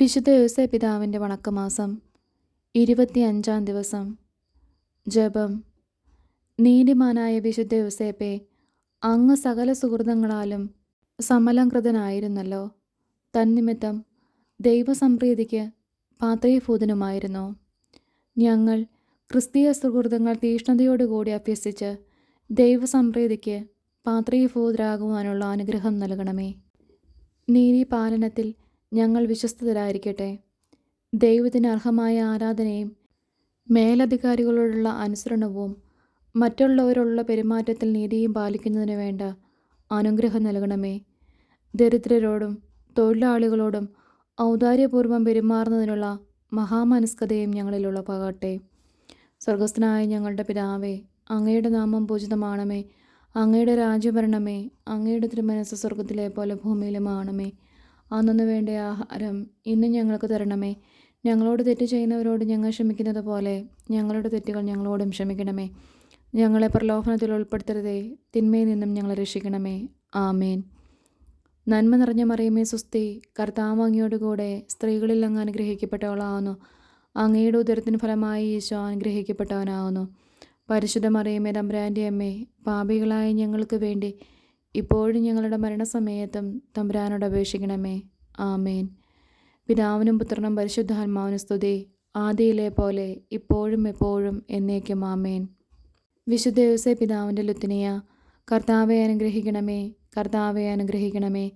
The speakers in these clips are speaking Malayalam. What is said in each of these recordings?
വിശുദ്ധ യോസെ പിതാവിന്റെ വണക്കമാസം ഇരുപത്തി അഞ്ചാം ദിവസം. ജപം. നീതിമാനായ വിശുദ്ധ യോസേപ്പെ അങ്ങ് സകല സുഹൃതങ്ങളാലും സമലംകൃതനായിരുന്നല്ലോ. തന്നിമിത്തം ദൈവസംപ്രീതിക്ക് പാത്രീഭൂതനുമായിരുന്നു. ഞങ്ങൾ ക്രിസ്തീയ സുഹൃതങ്ങൾ തീഷ്ണതയോടുകൂടി അഭ്യസിച്ച് ദൈവസംപ്രീതിക്ക് പാത്രീഭൂതരാകുവാനുള്ള അനുഗ്രഹം നൽകണമേ. നീതിപാലനത്തിൽ ഞങ്ങൾ വിശ്വസ്തരായിരിക്കട്ടെ. ദൈവത്തിന് അർഹമായ ആരാധനയും മേലധികാരികളോടുള്ള അനുസരണവും മറ്റുള്ളവരോടുള്ള പെരുമാറ്റത്തിൽ നീതിയും പാലിക്കുന്നതിന് വേണ്ട അനുഗ്രഹം നൽകണമേ. ദരിദ്രരോടും തൊഴിലാളികളോടും ഔദാര്യപൂർവം പെരുമാറുന്നതിനുള്ള മഹാമനസ്കതയും ഞങ്ങളിലുള്ള പകട്ടെ സ്വർഗസ്ഥനായ ഞങ്ങളുടെ പിതാവേ അങ്ങയുടെ നാമം പൂജിതമാണമേ. അങ്ങയുടെ രാജ്യഭരണമേ അങ്ങയുടെ തിരുമനസ് സ്വർഗത്തിലെ പോലെ ഭൂമിയിലുമാണമേ അന്നു വേണ്ട ആഹാരം ഇന്ന് ഞങ്ങൾക്ക് തരണമേ. ഞങ്ങളോട് തെറ്റ് ചെയ്യുന്നവരോട് ഞങ്ങൾ ക്ഷമിക്കുന്നത് പോലെ ഞങ്ങളുടെ തെറ്റുകൾ ഞങ്ങളോടും ക്ഷമിക്കണമേ. ഞങ്ങളെ പ്രലോഭനത്തിൽ ഉൾപ്പെടുത്തരുതേ. തിന്മയിൽ നിന്നും ഞങ്ങളെ രക്ഷിക്കണമേ. ആമേൻ. നന്മ നിറഞ്ഞ മറിയമേ സുസ്തി. കർത്താവാങ്ങിയോടുകൂടെ സ്ത്രീകളിൽ അങ്ങ് അനുഗ്രഹിക്കപ്പെട്ടവളാവുന്നു. അങ്ങയുടെ ഉദരത്തിന് ഫലമായി ഈശോ അനുഗ്രഹിക്കപ്പെട്ടവനാവുന്നു. പരിശുദ്ധ മറിയമേ തമ്പ്രാന്റെ അമ്മേ പാപികളായ ഞങ്ങൾക്ക് വേണ്ടി ഇപ്പോഴും ഞങ്ങളുടെ മരണസമയത്തും തമ്പുരാനോട് അപേക്ഷിക്കണമേ. ആമേൻ. പിതാവിനും പുത്രനും പരിശുദ്ധാത്മാവിനും സ്തുതി. ആദിയിലെ പോലെ ഇപ്പോഴും എപ്പോഴും എന്നേക്കും ആമേൻ. വിശുദ്ധ ദിവസേ പിതാവിന്റെ ലുത്തിനിയ കർത്താവെ അനുഗ്രഹിക്കണമേ കർത്താവെ അനുഗ്രഹിക്കണമേ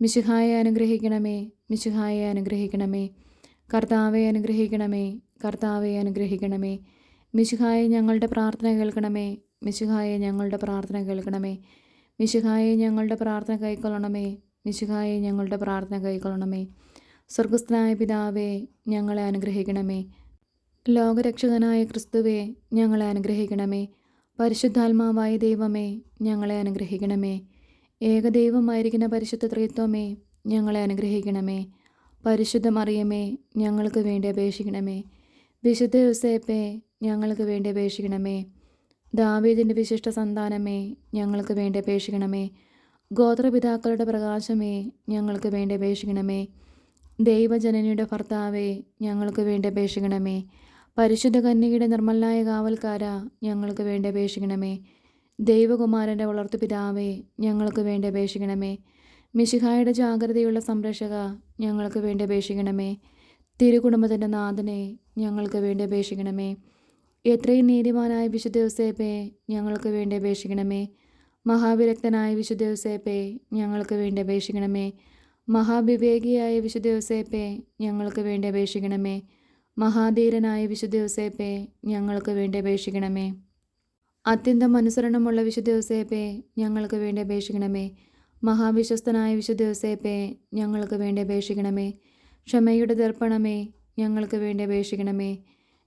മിശുഹായെ അനുഗ്രഹിക്കണമേ മിശുഹായെ അനുഗ്രഹിക്കണമേ കർത്താവെ അനുഗ്രഹിക്കണമേ കർത്താവെ അനുഗ്രഹിക്കണമേ മിശുഹായെ ഞങ്ങളുടെ പ്രാർത്ഥന കേൾക്കണമേ മിശുഹായെ ഞങ്ങളുടെ പ്രാർത്ഥന കേൾക്കണമേ മിശുഹായെ ഞങ്ങളുടെ പ്രാർത്ഥന കൈക്കൊള്ളണമേ. മിശുഹായെ ഞങ്ങളുടെ പ്രാർത്ഥന കൈക്കൊള്ളണമേ. സ്വർഗസ്ഥനായ പിതാവേ ഞങ്ങളെ അനുഗ്രഹിക്കണമേ. ലോകരക്ഷകനായ ക്രിസ്തുവേ ഞങ്ങളെ അനുഗ്രഹിക്കണമേ. പരിശുദ്ധാത്മാവായ ദൈവമേ ഞങ്ങളെ അനുഗ്രഹിക്കണമേ. ഏകദൈവമായിരിക്കുന്ന പരിശുദ്ധ ത്രിത്വമേ ഞങ്ങളെ അനുഗ്രഹിക്കണമേ. പരിശുദ്ധ മറിയമേ ഞങ്ങൾക്ക് വേണ്ടി അപേക്ഷിക്കണമേ. വിശുദ്ധ യുസേപ്പേ ഞങ്ങൾക്ക് വേണ്ടി അപേക്ഷിക്കണമേ. ദാവീദിന്റെ വിശിഷ്ട സന്താനമേ ഞങ്ങൾക്ക് വേണ്ടി അപേക്ഷിക്കണമേ. ഗോത്രപിതാക്കളുടെ പ്രകാശമേ ഞങ്ങൾക്ക് വേണ്ടി അപേക്ഷിക്കണമേ. ദൈവജനനിയുടെ ഭർത്താവേ ഞങ്ങൾക്ക് വേണ്ടി അപേക്ഷിക്കണമേ. പരിശുദ്ധ കന്യകയുടെ നിർമ്മലനായ കാവൽക്കാര ഞങ്ങൾക്ക് വേണ്ടി അപേക്ഷിക്കണമേ. ദൈവകുമാരന്റെ വളർത്തുപിതാവേ ഞങ്ങൾക്ക് വേണ്ടി അപേക്ഷിക്കണമേ. മിശിഹായുടെ ജാഗ്രതയുള്ള സംരക്ഷക ഞങ്ങൾക്ക് വേണ്ടി അപേക്ഷിക്കണമേ. തിരുകുടുംബത്തിന്റെ നാഥനെ ഞങ്ങൾക്ക് വേണ്ടി അപേക്ഷിക്കണമേ. എത്രയും നീതിമാനായ വിശുദ്ധ യോസേപ്പെ ഞങ്ങൾക്ക് വേണ്ടി അപേക്ഷിക്കണമേ. മഹാവിരക്തനായ വിശുദ്ധ യോസേപ്പെ ഞങ്ങൾക്ക് വേണ്ടി അപേക്ഷിക്കണമേ. മഹാവിവേകിയായ വിശുദ്ധ യോസേപ്പെ ഞങ്ങൾക്ക് വേണ്ടി അപേക്ഷിക്കണമേ. മഹാധീരനായ വിശുദ്ധ യോസേപ്പെ ഞങ്ങൾക്ക് വേണ്ടി അപേക്ഷിക്കണമേ. അത്യന്തം അനുസരണമുള്ള വിശുദ്ധ യോസേപ്പെ ഞങ്ങൾക്ക് വേണ്ടി അപേക്ഷിക്കണമേ. മഹാവിശ്വസ്തനായ വിശുദ്ധ യോസേപ്പെ ഞങ്ങൾക്ക് വേണ്ടി അപേക്ഷിക്കണമേ. ക്ഷമയുടെ ദർപ്പണമേ ഞങ്ങൾക്ക് വേണ്ടി അപേക്ഷിക്കണമേ.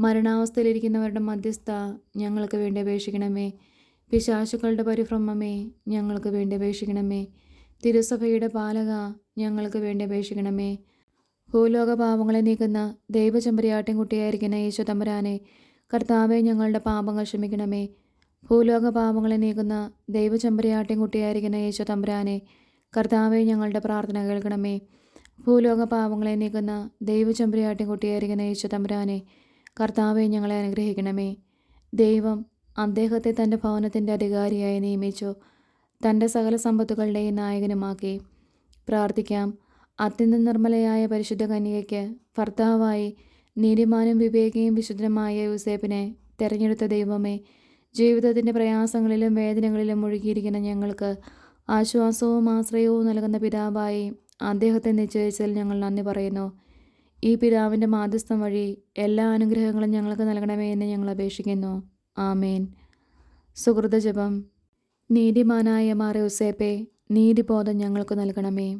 മരണാവസ്ഥയിലിരിക്കുന്നവരുടെ മധ്യസ്ഥ ഞങ്ങൾക്ക് വേണ്ടി അപേക്ഷിക്കണമേ. പിശാശുക്കളുടെ പരിഭ്രമമേ ഞങ്ങൾക്ക് വേണ്ടി അപേക്ഷിക്കണമേ. തിരുസഭയുടെ പാലക ഞങ്ങൾക്ക് വേണ്ടി അപേക്ഷിക്കണമേ. ഭൂലോക പാപങ്ങളെ നീക്കുന്ന ദൈവചമ്പരിയാട്ടിൻകുട്ടിയായിരിക്കുന്ന യേശു തമ്പുരാനെ കർത്താവെ ഞങ്ങളുടെ പാപങ്ങൾ ക്ഷമിക്കണമേ. ഭൂലോക പാപങ്ങളെ നീക്കുന്ന ദൈവചമ്പരിയാട്ടിൻ കുട്ടിയായിരിക്കുന്ന യേശു തമ്പുരാനെ കർത്താവെ ഞങ്ങളുടെ പ്രാർത്ഥന കേൾക്കണമേ. ഭൂലോക പാപങ്ങളെ നീക്കുന്ന ദൈവചമ്പരിയാട്ടിൻ കുട്ടിയായിരിക്കുന്ന യേശു തമ്പുരാനെ കർത്താവെ ഞങ്ങളെ അനുഗ്രഹിക്കണമേ. ദൈവം അദ്ദേഹത്തെ തന്റെ ഭവനത്തിന്റെ അധികാരിയായി നിയമിച്ചു. തന്റെ സകല സമ്പത്തുകളുടെയും നായകനുമാക്കി. പ്രാർത്ഥിക്കാം. അത്യന്ത നിർമ്മലയായ പരിശുദ്ധ കന്യകയ്ക്ക് ഭർത്താവായി നീതിമാനും വിവേകിയും വിശുദ്ധനുമായ യൂസേപ്പിനെ തെരഞ്ഞെടുത്ത ദൈവമേ ജീവിതത്തിന്റെ പ്രയാസങ്ങളിലും വേദനകളിലും മുഴുകിയിരിക്കുന്ന ഞങ്ങൾക്ക് ആശ്വാസവും ആശ്രയവും നൽകുന്ന പിതാവായി അദ്ദേഹത്തെ നിശ്ചയിച്ചതിൽ ഞങ്ങൾ നന്ദി പറയുന്നു. ഈ പിതാവിന്റെ മാധ്യസ്ഥം വഴി എല്ലാ അനുഗ്രഹങ്ങളും ഞങ്ങൾക്ക് നൽകണമേ എന്ന് ഞങ്ങൾ അപേക്ഷിക്കുന്നു. ആമേൻ. സുഹൃത ജപം. നീതിമാനായ മാറിയുസേപ്പെ നീതിബോധം ഞങ്ങൾക്ക് നൽകണമേ.